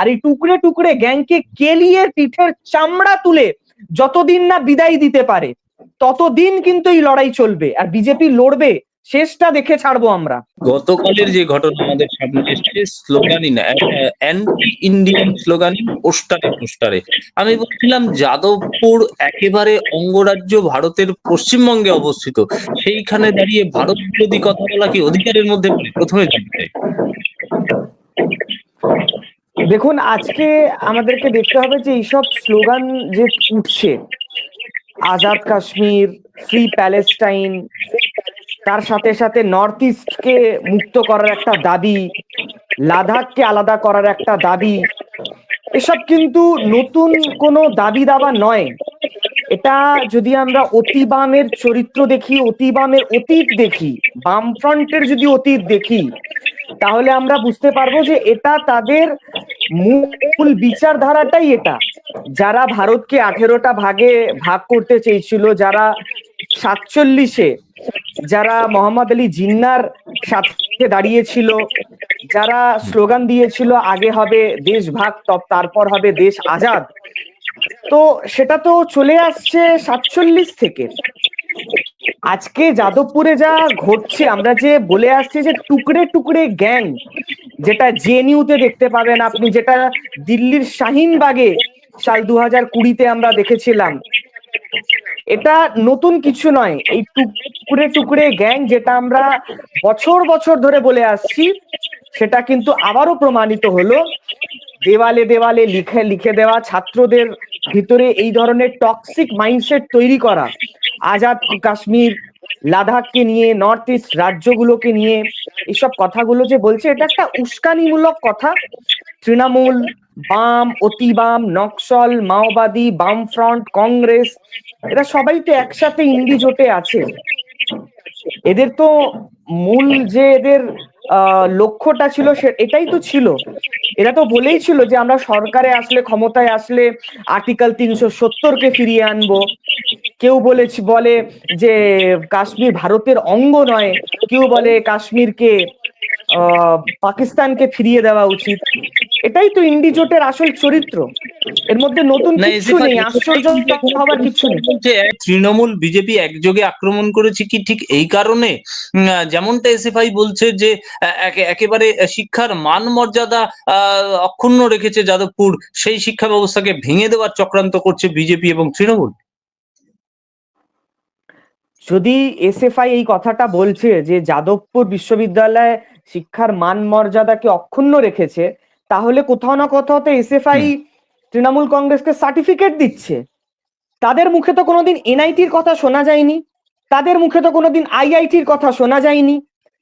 আর এই টুকরে টুকরে গ্যাংকে কেলিয়ে পিঠের চামড়া তুলে যতদিন না বিদায় দিতে পারে, ততদিন কিন্তু এই লড়াই চলবে। আর বিজেপি লড়বে, শেষটা দেখে ছাড়বো আমরা। গতকালের যে ঘটনা আমাদের সামনে এসছে স্লোগানই না অ্যান্টি ইন্ডিয়ান স্লোগানই পোস্টারে পোস্টারে। আমি বলছিলাম, যাদবপুর একেবারে অঙ্গরাজ্য ভারতের পশ্চিমবঙ্গে অবস্থিত। সেইখানে দাঁড়িয়ে ভারত বিরোধী কথা বলা কি অধিকারের মধ্যে প্রথমে জানতে। দেখুন, আজকে আমাদেরকে দেখতে হবে যে এইসব স্লোগান যে উঠছে, আজাদ কাশ্মীর, ফ্রি প্যালেস্টাইন, তার সাথে সাথে নর্থ ইস্টকে মুক্ত করার একটা দাবি, লাদাখকে আলাদা করার একটা দাবি, এসব কিন্তু নতুন কোনো দাবি দাবা নয়। এটা যদি আমরা অতি বামের চরিত্র দেখি অতি বামের অতীত দেখি, বামফ্রন্টের যদি অতীত দেখি, তাহলে আমরা বুঝতে পারব যে এটা তাদের মূল বিচারধারাটাই এটা। যারা ভারতকে আঠেরোটা ভাগে ভাগ করতে চেয়েছিল, যারা সাতচল্লিশে, যারা মোহাম্মদ আলী জিন্নার সাথে দাঁড়িয়েছিল, যারা স্লোগান দিয়েছিল, আগে হবে দেশ ভাগ তারপর হবে দেশ আজাদ। তো সেটা তো চলে আসছে সাতচল্লিশ থেকে। আজকে যাদবপুরে যা ঘটছে, আমরা যে বলে আসছি যে টুকরে টুকরে গ্যাং, যেটা জেএনইউতে দেখতে পাবেন আপনি, যেটা দিল্লির শাহিনবাগে সাল দু হাজার কুড়িতে আমরা দেখেছিলাম। এটা নতুন কিছু নয়, এই টুকরে টুকরে গ্যাং যেটা আমরা বছর বছর ধরে বলে আসছি, সেটা কিন্তু আবারও প্রমাণিত হলো। দেওয়ালে দেওয়ালে লিখে লিখে দেওয়া ছাত্রদের ভিতরে এই ধরনের টক্সিক মাইন্ডসেট তৈরি করা। আজাদ কাশ্মীর, লাদাখকে নিয়ে নর্থ ইস্ট রাজ্যগুলোকে নিয়ে, এসব কথাগুলো যে বলছে, এটা একটা উস্কানিমূলক কথা। তৃণমূল, বাম অতি বাম নকশল মাওবাদী বাম ফ্রন্ট কংগ্রেস, এরা সবাই তো একসাথে ইন্ডি জোটে আছে। এদের তো মূল যে এদের লক্ষ্যটা ছিল সে এটাই তো ছিল। এটা তো বলেই ছিল যে আমরা সরকারে আসলে, ক্ষমতায় আসলে আর্টিকেল তিনশো সত্তরকে ফিরিয়ে আনব। কেউ বলে বলে যে কাশ্মীর ভারতের অঙ্গ নয়। কেউ বলে কাশ্মীরকে পাকিস্তানকে ফিরিয়ে দেওয়া উচিত। এটাই তো ইন্ডি জোটের আসল চরিত্র। এর মধ্যে নতুন কিছু নেই আশ্চর্য হওয়ার কিছু নেই। বলছে তৃণমূল বিজেপি একযোগে আক্রমণ করেছে কি ঠিক এই কারণে? যেমনটা এসএফআই বলছে যে একেবারে শিক্ষার মান মর্যাদা অক্ষুণ্ণ রেখেছে যাদবপুর সেই শিক্ষা ব্যবস্থাকে ভেঙে দেওয়ার চক্রান্ত করছে বিজেপি এবং তৃণমূল। যদি এসএফআই এই কথাটা বলছে যে যাদবপুর বিশ্ববিদ্যালয় শিক্ষার মান মর্যাদাকে অক্ষুণ্ণ রেখেছে তাহলে কোথাও না কোথাও তো এসএফআই তৃণমূল কংগ্রেসকে সার্টিফিকেট দিচ্ছে। তাদের মুখে তো কোনোদিন এনআইটির কথা শোনা যায়নি। তাদের মুখে তো কোনোদিন আইআইটির কথা শোনা যায়নি।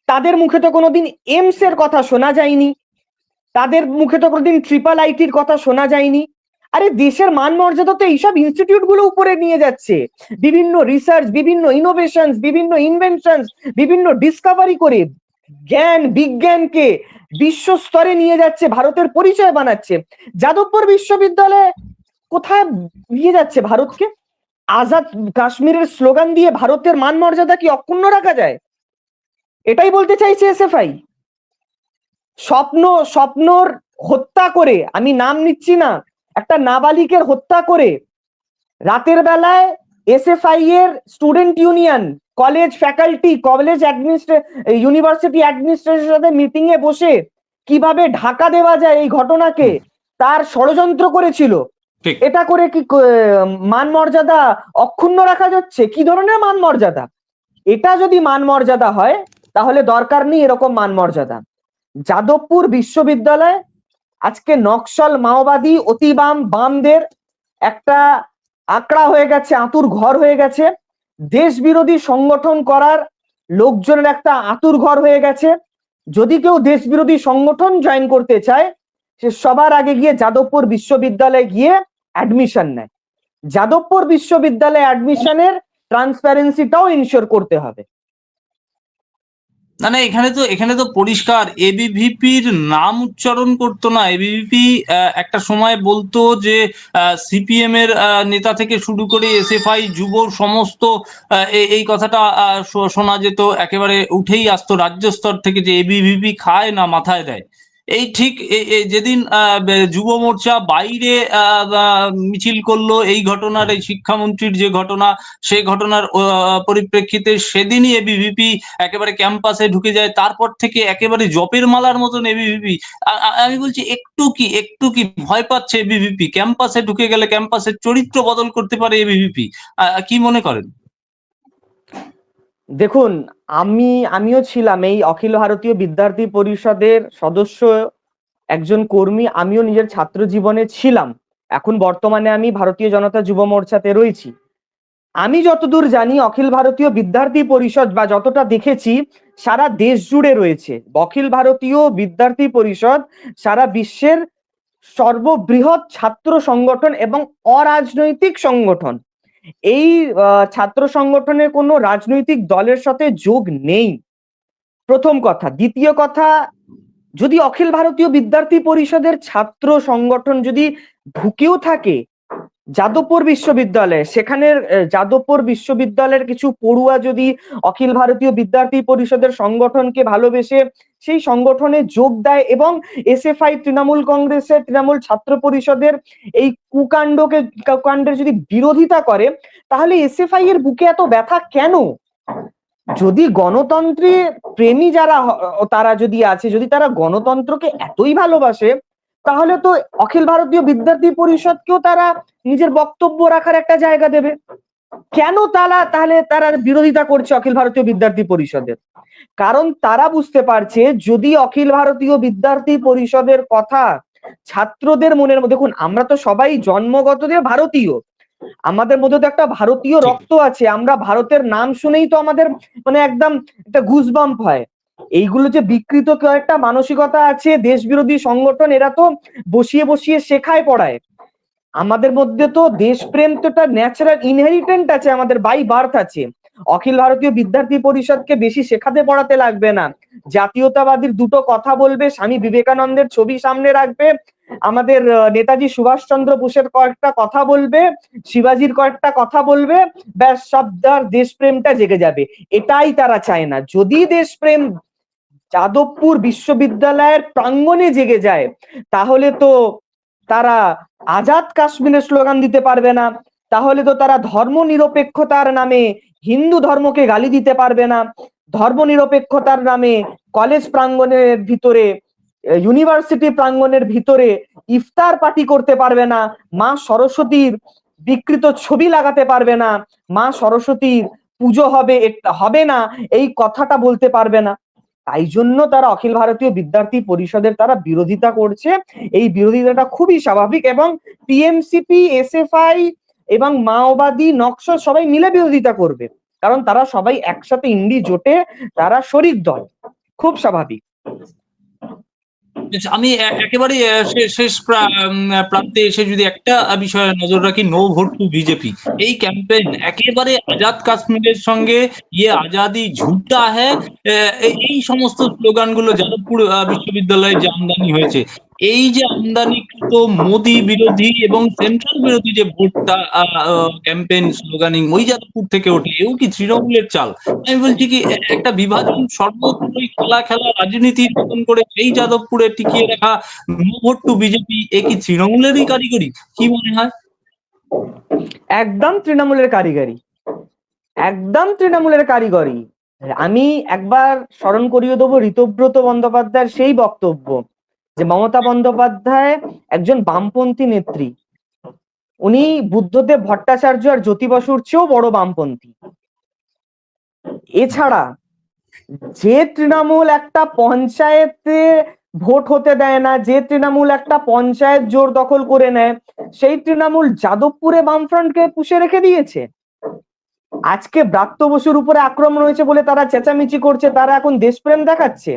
তাদের মুখে তো কোনোদিন এমস এর কথা শোনা যায়নি। তাদের মুখে তো কোনোদিন ট্রিপল আইটির কথা শোনা যায়নি। আরে দেশের মান মর্যাদা তো এইসব ইনস্টিটিউটগুলো উপরে নিয়ে যাচ্ছে। বিভিন্ন রিসার্চ বিভিন্ন ইনোভেশন বিভিন্ন ইনভেনশন বিভিন্ন ডিসকভারি করে জ্ঞান বিজ্ঞানকে বিশ্ব স্তরে নিয়ে যাচ্ছে, ভারতের পরিচয় বানাচ্ছে। যাদবপুর বিশ্ববিদ্যালয়ে কোথায় নিয়ে যাচ্ছে ভারতকে? আজাদ কাশ্মীরের স্লোগান দিয়ে ভারতের মান মর্যাদা কি অক্ষুণ্ণ রাখা যায়? এটাই বলতে চাইছে এসএফআই। স্বপ্ন, স্বপ্নর হত্যা করে, আমি নাম নিচ্ছি না, একটা নাবালিকের হত্যা করে রাতের বেলায় এসএফআই এর student union college faculty college university অ্যাডমিনিস্ট্রেশনের সাথে মিটিং এ বসে কীভাবে ঢাকা দেওয়া যায় এই ঘটনাকে তার ষড়যন্ত্র করেছিল। এটা করে কি মান মর্যাদা অক্ষুণ্ণ রাখা যাচ্ছে? কি ধরনের মান মর্যাদা এটা যদি মান মর্যাদা হয় তাহলে দরকার নেই এরকম মান মর্যাদা যাদবপুর বিশ্ববিদ্যালয় আজকে নকশাল মাওবাদী অতি বাম বামদের একটা আকড়া হয়ে গেছে আতুর ঘর হয়ে গেছে। দেশ বিরোধী সংগঠন করার লোকজনের একটা আতুর ঘর হয়ে গেছে। যদি কেউ দেশ বিরোধী সংগঠন জয়েন করতে চায়, সে সবার আগে গিয়ে যাদবপুর বিশ্ববিদ্যালয়ে গিয়ে অ্যাডমিশন নেয়। যাদবপুর বিশ্ববিদ্যালয়ে অ্যাডমিশনের ট্রান্সপারেন্সিটাও ইনশিওর করতে হবে। না না, এখানে তো এখানে তো পরিষ্কার। এবিভিপির নাম উচ্চারণ করতো না। এবিভিপি একটা সময় বলতো যে সিপিএম এর নেতা থেকে শুরু করে এসএফআই যুব সমস্ত এই কথাটা শোনা যেত। একেবারে উঠেই আসতো। রাজ্য স্তর থেকে যে এবিভিপি খায় না, মাথায় দেয়। এই ঠিক যেদিন যুব মোর্চা বাইরে মিছিল করল, এই ঘটনার এই শিক্ষামন্ত্রীর যে ঘটনা সেই ঘটনার পরিপ্রেক্ষিতে সেদিনই এবিভিপি একেবারে ক্যাম্পাসে ঢুকে যায়। তারপর থেকে একেবারে জপের মালার মতন এবিভিপি আমি বলছি, একটু কি একটু কি ভয় পাচ্ছে এবিভিপি ক্যাম্পাসে ঢুকে গেলে ক্যাম্পাসের চরিত্র বদল করতে পারে এবিভিপি কি মনে করেন? দেখুন, আমি, আমিও ছিলাম এই অখিল ভারতীয় বিদ্যার্থী পরিষদের সদস্য, একজন কর্মী, আমিও নিজের ছাত্র জীবনে ছিলাম। এখন বর্তমানে আমি ভারতীয় জনতা যুব মোর্চাতে রয়েছি। আমি যতদূর জানি, অখিল ভারতীয় বিদ্যার্থী পরিষদ বা যতটা দেখেছি, সারা দেশ জুড়ে রয়েছে। অখিল ভারতীয় বিদ্যার্থী পরিষদ সারা বিশ্বের সর্ববৃহৎ ছাত্র সংগঠন এবং অরাজনৈতিক সংগঠন। এই ছাত্র সংগঠনের কোনো রাজনৈতিক দলের সাথে যোগ নেই। প্রথম কথা। দ্বিতীয় কথা, যদি অখিল ভারতীয় বিদ্যার্থী পরিষদের ছাত্র সংগঠন যদি ঢুকেও থাকে যাদবপুর বিশ্ববিদ্যালয়ে সেখানে যাদবপুর বিশ্ববিদ্যালয়ের কিছু পড়ুয়া যদি অখিল ভারতীয় বিদ্যার্থী পরিষদের সংগঠনকে ভালোবেসে সেই সংগঠনে যোগ দেয় এবং এসএফআই তৃণমূল কংগ্রেসের তৃণমূল ছাত্র পরিষদের এই কুকাণ্ডকে, কুকাণ্ডের যদি বিরোধিতা করে, তাহলে এসএফআই এর বুকে এত ব্যথা কেন? যদি গণতন্ত্রে প্রেমী যারা তারা যদি আছে, যদি তারা গণতন্ত্রকে এতই ভালোবাসে তাহলে তো অখিল ভারতীয় বিদ্যার্থী পরিষদকেও তারা নিজের বক্তব্য রাখার একটা জায়গা দেবে। কেন তারা তাহলে তারা বিরোধিতা করছে অখিল ভারতীয় বিদ্যার্থী পরিষদের? কারণ তারা বুঝতে পারছে যদি অখিল ভারতীয় বিদ্যার্থী পরিষদের কথা ছাত্রদের মনের মধ্যে দেখুন আমরা তো সবাই জন্মগত দিয়ে ভারতীয়। আমাদের মধ্যে তো একটা ভারতীয় রক্ত আছে। আমরা ভারতের নাম শুনেই তো আমাদের মানে একদম একটা গুজবাম্প হয়। এইগুলো যে বিকৃত একটা মানসিকতা আছে দেশ বিরোধী সংগঠন, এরা তো বসিয়ে বসিয়ে শেখায় পড়ায়। আমাদের মধ্যে তো দেশপ্রেম তো একটা ন্যাচারাল ইনহেরিটেন্ট আছে, আমাদের বাই বার্থ আছে। অখিল ভারতীয় বিদ্যার্থী পরিষদকে বেশি শেখাতে পড়াতে লাগবে না। জাতীয়তাবাদীর দুটো কথা বলবে, স্বামী বিবেকানন্দের ছবি সামনে রাখবে, আমাদের নেতাজি সুভাষচন্দ্র বোসের কয়েকটা কথা বলবে, শিবাজির কয়েকটা কথা বলবে, ব্যাস সব দেশপ্রেমটা জেগে যাবে। এটাই তারা চায় না। যদি দেশপ্রেম যাদবপুর বিশ্ববিদ্যালয়ের প্রাঙ্গণে জেগে যায়, তাহলে তো তারা আজাদ কাশ্মীরের স্লোগান দিতে পারবে না, তাহলে তো তারা ধর্ম নিরপেক্ষতার নামে হিন্দু ধর্মকে গালি দিতে পারবে না ধর্ম নিরপেক্ষতার নামে কলেজ প্রাঙ্গণের ভিতরে, ইউনিভার্সিটি প্রাঙ্গণের ভিতরে ইফতার পার্টি করতে পারবে না, মা সরস্বতীর বিকৃত ছবি লাগাতে পারবে না, মা সরস্বতীর পুজো হবে হবে না, এই কথাটা বলতে পারবে না। তাই জন্য তারা অখিল ভারতীয় বিদ্যার্থী পরিষদের তারা বিরোধিতা করছে। এই বিরোধিতাটা খুবই স্বাভাবিক এবং টিএমসিপি এসএফআই এবং মাওবাদী, নকশা সবাই মিলে বিরোধিতা করবে। কারণ তারা সবাই একসাথে ইন্ডি জোটে তারা শরিক দল। খুব স্বাভাবিক। আমি একেবারে শেষ প্রা- প্রান্তে এসে যদি একটা বিষয়ে নজর রাখি, নো ভোট টু বিজেপি। এই ক্যাম্পেইন একেবারে আজাদ কাশ্মীরের সঙ্গে ইয়ে আজাদি ঝুটা হ্যাঁ এই সমস্ত স্লোগানগুলো যাদবপুর বিশ্ববিদ্যালয়ে যে আমদানি হয়েছে। এই যে আমদানিকৃত মোদি বিরোধী এবং সেন্ট্রাল বিরোধী যে ভোটটা ক্যাম্পেইন স্লোগানিং ওই যাদবপুর থেকে ওঠে, এও কি তৃণমূলের চাল? আমি বলছি কি একটা বিভাজন সর্বত্রই খেলা খেলা রাজনীতি মতন করে সেই যাদবপুরে টিকিয়ে রাখা ভোট টু বিজেপি, এ কি তৃণমূলেরই কারিগরি? কি মনে হয়? একদম তৃণমূলের কারিগরি। একদম তৃণমূলের কারিগরি। আমি একবার স্মরণ করিয়ে দেবো, ঋতব্রত বন্দ্যোপাধ্যায়ের সেই বক্তব্য। যে মমতা বন্দ্যোপাধ্যায় একজন বামপন্থী নেত্রী। উনি বুদ্ধদেব ভট্টাচার্য আর জ্যোতি বসুর চেয়েও বড় বামপন্থী। এছাড়া যে তৃণমূল একটা পঞ্চায়েতে ভোট হতে দেয় না, যে তৃণমূল একটা পঞ্চায়েত জোর দখল করে নেয়, সেই তৃণমূল যাদবপুরে বামফ্রন্টকে পুষে রেখে দিয়েছে। আজকে ব্রাত্য বসুর উপরে আক্রমণ হয়েছে বলে তারা চেঁচামেচি করছে, তারা এখন দেশপ্রেম দেখাচ্ছে।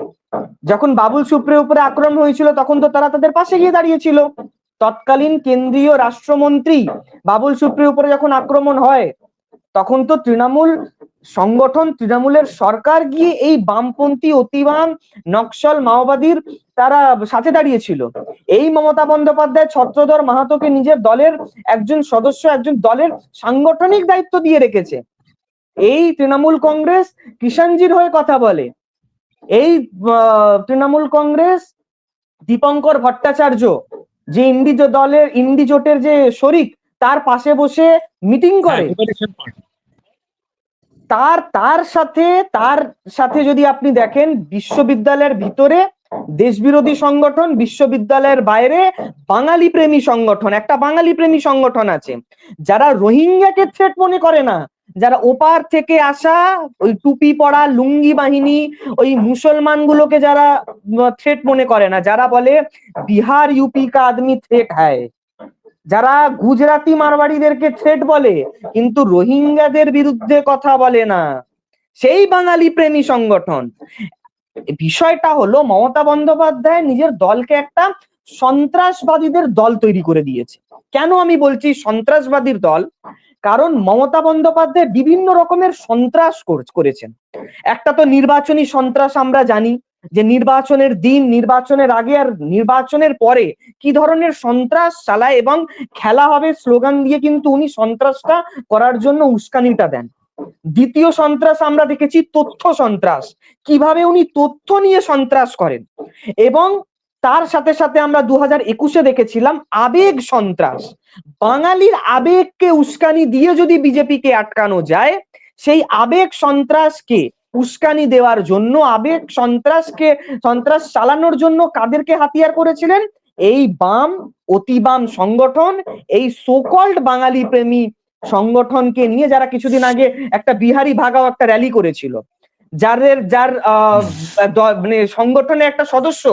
যখন বাবুল সুপ্রের উপরে আক্রমণ হয়েছিল, তখন তো তারা তাদের পাশে গিয়ে দাঁড়িয়েছিল। তৎকালীন কেন্দ্রীয় রাষ্ট্রমন্ত্রী বাবুল সুপ্রির উপরে যখন আক্রমণ হয়, তখন তো তৃণমূল সংগঠন তৃণমূলের সরকার গিয়ে এই বামপন্থী অতিবাম নকশাল মাওবাদীর তারা সাথে দাঁড়িয়েছিল। এই মমতা বন্দ্যোপাধ্যায় ছত্রধর মাহাতোকে নিজের দলের একজন সদস্য একজন দলের সাংগঠনিক দায়িত্ব দিয়ে রেখেছে। এই তৃণমূল কংগ্রেস কিষাণজির হয়ে কথা বলে। এই তৃণমূল কংগ্রেস দীপঙ্কর ভট্টাচার্য যে ইন্ডিজো দলের ইন্ডিজোটের যে শরিক তার পাশে বসে মিটিং হ্যাঁ, করে। তার তার সাথে তার সাথে যদি আপনি দেখেন বিশ্ববিদ্যালয়ের ভিতরে দেশবিরোধী সংগঠন, বিশ্ববিদ্যালয়ের বাইরে বাঙালি প্রেমী সংগঠন, একটা বাঙালি প্রেমী সংগঠন আছে, যারা রোহিঙ্গাকে থ্রেট মনে করে না, যারা ওপার থেকে আসা ওই টুপি পরা লুঙ্গি বাহিনী, ওই মুসলমানগুলোকে যারা থ্রেট মনে করে না, যারা বলে বিহার ইউপি কা আদমি থ্রেট হায় যারা গুজরাটি মারবাড়িদেরকে থ্রেট বলে, কিন্তু রোহিঙ্গাদের বিরুদ্ধে কথা বলে না। সেই বাঙালি প্রেমী সংগঠন। বিষয়টা হলো, মমতা বন্দ্যোপাধ্যায় নিজের দলকে একটা সন্ত্রাসবাদীদের দল তৈরি করে দিয়েছে। কেন আমি বলছি সন্ত্রাসবাদীর দল? কারণ মমতা বন্দ্যোপাধ্যায় বিভিন্ন রকমের সন্ত্রাস করেছেন। একটা তো নির্বাচনী সন্ত্রাস আমরা জানি যে নির্বাচনের দিন, নির্বাচনের আগে আর নির্বাচনের পরে কি ধরনের সন্ত্রাস চালায় এবং খেলা হবে স্লোগান দিয়ে কিন্তু উনি সন্ত্রাসটা করার জন্য উস্কানিটা দেন। দ্বিতীয় সন্ত্রাস আমরা দেখেছি তথ্য সন্ত্রাস। কীভাবে উনি তথ্য নিয়ে সন্ত্রাস করেন? এবং তার সাথে সাথে আমরা দু হাজার একুশে দেখেছিলাম আবেগ সন্ত্রাস। বাঙালির আবেগকে উস্কানি দিয়ে যদি বিজেপিকে আটকানো যায়, সেই আবেগ সন্ত্রাসকে উস্কানি দেওয়ার জন্য, আবেগ, সন্ত্রাসকে, সন্ত্রাস চালানোর জন্য কাদেরকে হাতিয়ার করেছিলেন? এই বাম অতি বাম সংগঠন, এই সোকল্ড বাঙালি প্রেমী সংগঠনকে নিয়ে যারা কিছুদিন আগে একটা বিহারি ভাগাও একটা র্যালি করেছিল। যাদের যার মানে সংগঠনে একটা সদস্য,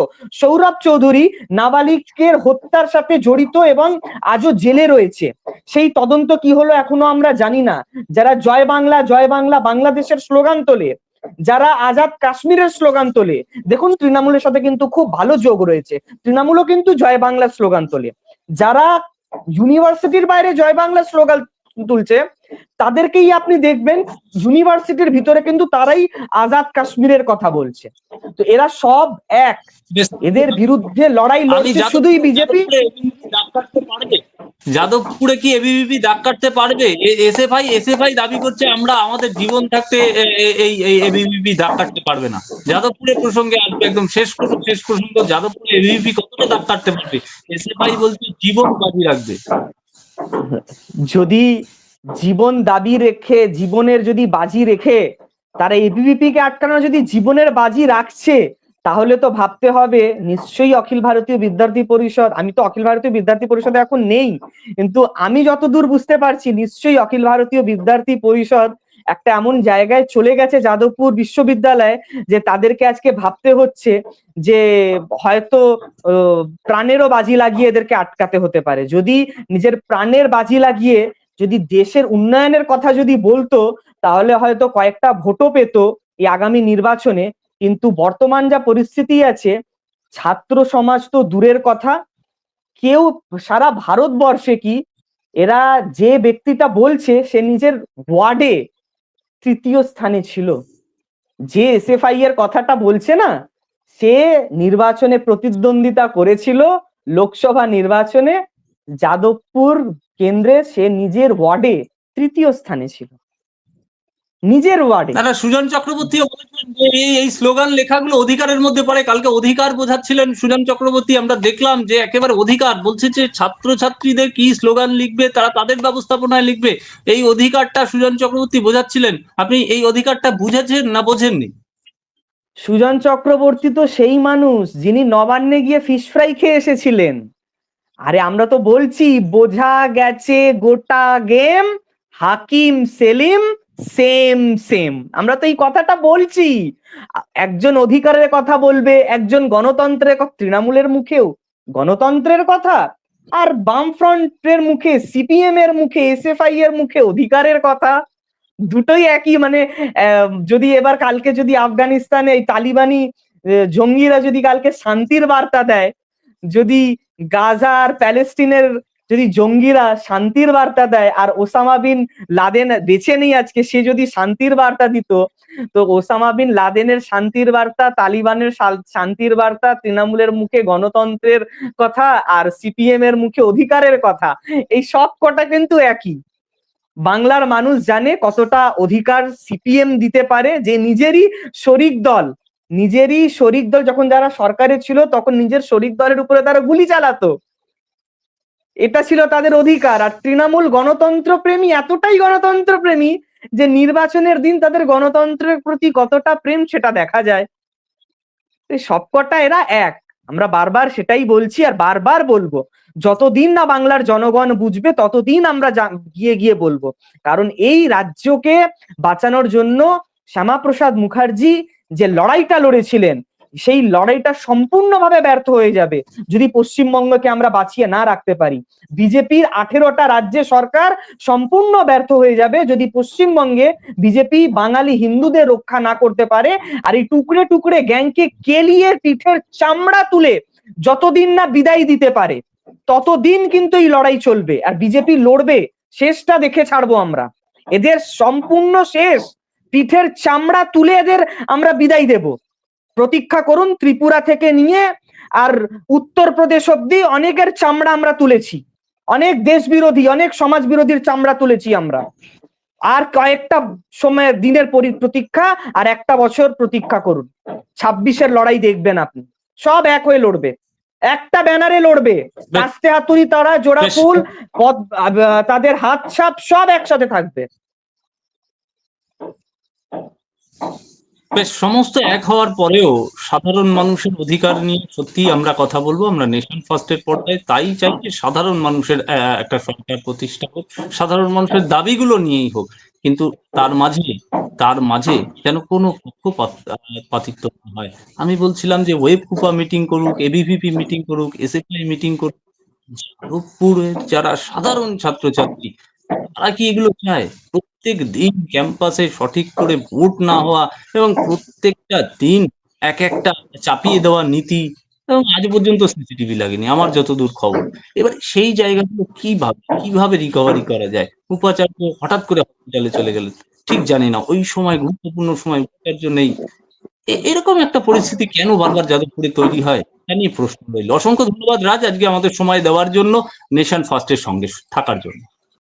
সৌরভ চৌধুরী, নাবালিকের হত্যার সাথে জড়িত এবং আজও জেলে রয়েছে। সেই তদন্ত কি হলো এখনও আমরা জানি না। যারা জয় বাংলা জয় বাংলা বাংলাদেশের স্লোগান তোলে যারা আজাদ কাশ্মীরের স্লোগান তোলে। দেখুন তৃণমূলের সাথে কিন্তু খুব ভালো যোগ রয়েছে। তৃণমূলও কিন্তু জয় বাংলা স্লোগান তোলে। যারা ইউনিভার্সিটির বাইরে জয় বাংলা স্লোগান তুলছে তাদেরকেই আপনি দেখবেন ইউনিভার্সিটির ভিতরে কিন্তু তারাই আজাদ কাশ্মীরের কথা বলছে। তো এরা সব এক। এদের বিরুদ্ধে লড়াই লড়ছে শুধুই বিজেপি। যাদবপুরে কি এবিভিপি দাগ কাটতে পারবে? এসএফআই এসএফআই দাবি করছে আমরা, আমাদের জীবন থাকতে এই এই এবিভিপি দাগ কাটতে পারবে না। যাদবপুরে প্রসঙ্গে আসবে একদম শেষ শেষ প্রসঙ্গ, যাদবপুরে এবিভিপি কতটা দাগ কাটতে পারবে? এসএফআই বলছে জীবন বাজি রাখবে। যদি জীবন দাবি রেখে, জীবনের যদি বাজি রেখে, তারা এবিভিপি কে আটকানো যদি জীবনের বাজি রাখছে তাহলে তো ভাবতে হবে, নিশ্চয়ই অখিল ভারতীয় বিদ্যার্থী পরিষদ, আমি তো অখিল ভারতীয় বিদ্যার্থী পরিষদে এখন নেই, কিন্তু আমি যতদূর বুঝতে পারছি, নিশ্চয়ই অখিল ভারতীয় বিদ্যার্থী পরিষদ একটা এমন জায়গায় চলে গেছে যাদবপুর বিশ্ববিদ্যালয়ে, যে তাদেরকে আজকে ভাবতে হচ্ছে যে হয়তো প্রাণেরও বাজি লাগিয়ে এদেরকে আটকাতে হতে পারে। যদি নিজের প্রাণের বাজি লাগিয়ে যদি দেশের উন্নয়নের কথা যদি বলতো, তাহলে হয়তো কয়েকটা ভোটও পেত এই আগামী নির্বাচনে। কিন্তু বর্তমান যা পরিস্থিতি আছে, ছাত্র সমাজ তো দূরের কথা। কেউ সারা ভারতবর্ষে কি এরা যে ব্যক্তিটা বলছে, সে নিজের ওয়ার্ডে তৃতীয় স্থানে ছিল। যে এসএফআই এর কথাটা বলছে না, সে নির্বাচনে প্রতিদ্বন্দ্বিতা করেছিল লোকসভা নির্বাচনে। যাদবপুর কেন্দ্রে সে নিজের ওয়ার্ডে তৃতীয় স্থানে ছিল। নিজের ওয়ার্ডে দাদা সুজন চক্রবর্তী এই এই স্লোগান লেখাগুলো অধিকারের মধ্যে পড়ে। কালকে অধিকার বোঝাচ্ছিলেন সুজন চক্রবর্তী। আমরা দেখলাম যে একেবারে অধিকার। বলছে যে ছাত্রছাত্রীদের কি স্লোগান লিখবে? তারা তাদের ব্যবস্থাপনায় লিখবে। এই অধিকারটা সুজন চক্রবর্তী বোঝাচ্ছিলেন। আপনি এই অধিকারটা বুঝেছেন না বোঝেননি? সুজন চক্রবর্তী তো সেই মানুষ যিনি নবান্নে গিয়ে ফিশ ফ্রাই খেয়ে এসেছিলেন। আরে আমরা তো বলছি বোঝা গেছে গোটা game Hakim Salim same same আমরা তো এই কথাটা বলছি। একজন অধিকারের কথা বলবে, একজন গণতন্ত্রের তৃণমূলের মুখেও। গণতন্ত্রের কথা। আর বামফ্রন্টের মুখে সিপিএম এর মুখে এসএফআই এর মুখে অধিকারের কথা। দুটোই একই মানে যদি এবার কালকে যদি আফগানিস্তানে এই তালিবানি জঙ্গিরা যদি কালকে শান্তির বার্তা দেয়, যদি গাজা আর প্যালেস্টিনের যদি জঙ্গিরা শান্তির বার্তা দেয় আর ওসামা বিন লাদেন বেছে নেই আজকে, সে যদি শান্তির বার্তা দিত, তো ওসামা বিন লাদেনের শান্তির বার্তা, তালিবানের শান্তির বার্তা, তৃণমূলের মুখে গণতন্ত্রের কথা আর সিপিএম এর মুখে অধিকারের কথা, এই সব কটা কিন্তু একই। বাংলার মানুষ জানে কতটা অধিকার সিপিএম দিতে পারে যে নিজেরই শরিক দল, নিজেরই শরিক দল যখন যারা সরকারে ছিল তখন নিজের শরিক দলের উপরে তারা গুলি চালাতো। এটা ছিল তাদের অধিকার। আর তৃণমূল গণতন্ত্র প্রেমী এতটাই গণতন্ত্র প্রেমী যে নির্বাচনের দিন তাদের গণতন্ত্রের প্রতি কতটা প্রেম সেটা দেখা যায়। সবকটা এরা এক। আমরা বারবার সেটাই বলছি আর বারবার বলব, যতদিন না বাংলার জনগণ বুঝবে, ততদিন আমরা গিয়ে গিয়ে বলব। কারণ এই রাজ্যকে বাঁচানোর জন্য শ্যামাপ্রসাদ মুখার্জি যে লড়াইটা লড়েছিলেন সেই লড়াইটা সম্পূর্ণভাবে ব্যর্থ হয়ে যাবে যদি পশ্চিমবঙ্গকে আমরা বাঁচিয়ে না রাখতে পারি। বিজেপির আঠেরোটা রাজ্যে সরকার সম্পূর্ণ ব্যর্থ হয়ে যাবে যদি পশ্চিমবঙ্গে বিজেপি বাঙালি হিন্দুদের রক্ষা না করতে পারে আর এই টুকরে টুকরে গ্যাংকে কেলিয়ে পিঠের চামড়া তুলে যতদিন না বিদায় দিতে পারে, ততদিন কিন্তু এই লড়াই চলবে আর বিজেপি লড়বে, শেষটা দেখে ছাড়বো আমরা। এদের সম্পূর্ণ শেষ, পিঠের চামড়া তুলে এদের আমরা বিদায় দেব। প্রতীক্ষা করুন ত্রিপুরা থেকে নিয়ে আর উত্তরপ্রদেশ অব্দি অনেকের চামড়া আমরা তুলেছি। অনেক দেশ বিরোধী অনেক সমাজ বিরোধীর চামড়া তুলেছি আমরা। আর কয়েকটা সময় দিনের পরি- প্রতীক্ষা আর একটা বছর প্রতীক্ষা করুন। ছাব্বিশের লড়াই দেখবেন আপনি। সব এক হয়ে লড়বে। একটা ব্যানারে লড়বে। আস্তে হাতুড়ি তারা জোড়া। ফুল তাদের হাত ছাপ সব একসাথে থাকবে। বেশ, সমস্ত এক হওয়ার পরেও সাধারণ মানুষের অধিকার নিয়ে সত্যি আমরা কথা বলব, আমরা নেশন ফার্স্টের পর্যায়ে তাই চাই যে সাধারণ মানুষের একটা সরকার প্রতিষ্ঠা হোক, সাধারণ মানুষের দাবিগুলো নিয়েই হোক, কিন্তু তার মাঝে তার মাঝে যেন কোনো পক্ষপাতিত্ব না হয়। আমি বলছিলাম যে ওয়েব কুপা মিটিং করুক এবিভিপি মিটিং করুক এসএফআই মিটিং করুক, যাদবপুরের যারা সাধারণ ছাত্রছাত্রী, তারা কি এগুলো চায়? প্রত্যেক দিন ক্যাম্পাসে সঠিক করে ভোট না হওয়া এবং প্রত্যেকটা দিন এক একটা চাপিয়ে দেওয়া নীতি এবং আজ পর্যন্ত সিসিটিভি লাগেনি, আমার যতদূর খবর। এবার সেই জায়গাগুলো কীভাবে কীভাবে রিকভারি করা যায়? উপাচার্য হঠাৎ করে হসপিটালে চলে গেলেন ঠিক জানি না। ওই সময় গুরুত্বপূর্ণ সময় উপাচার্য নেই। এরকম একটা পরিস্থিতি কেন বারবার যাদবপুরে তৈরি হয়? তা নিয়ে প্রশ্ন রইল। অসংখ্য ধন্যবাদ রাজ আজকে আমাদের সময় দেওয়ার জন্য, নেশন ফার্স্টের সঙ্গে থাকার জন্য।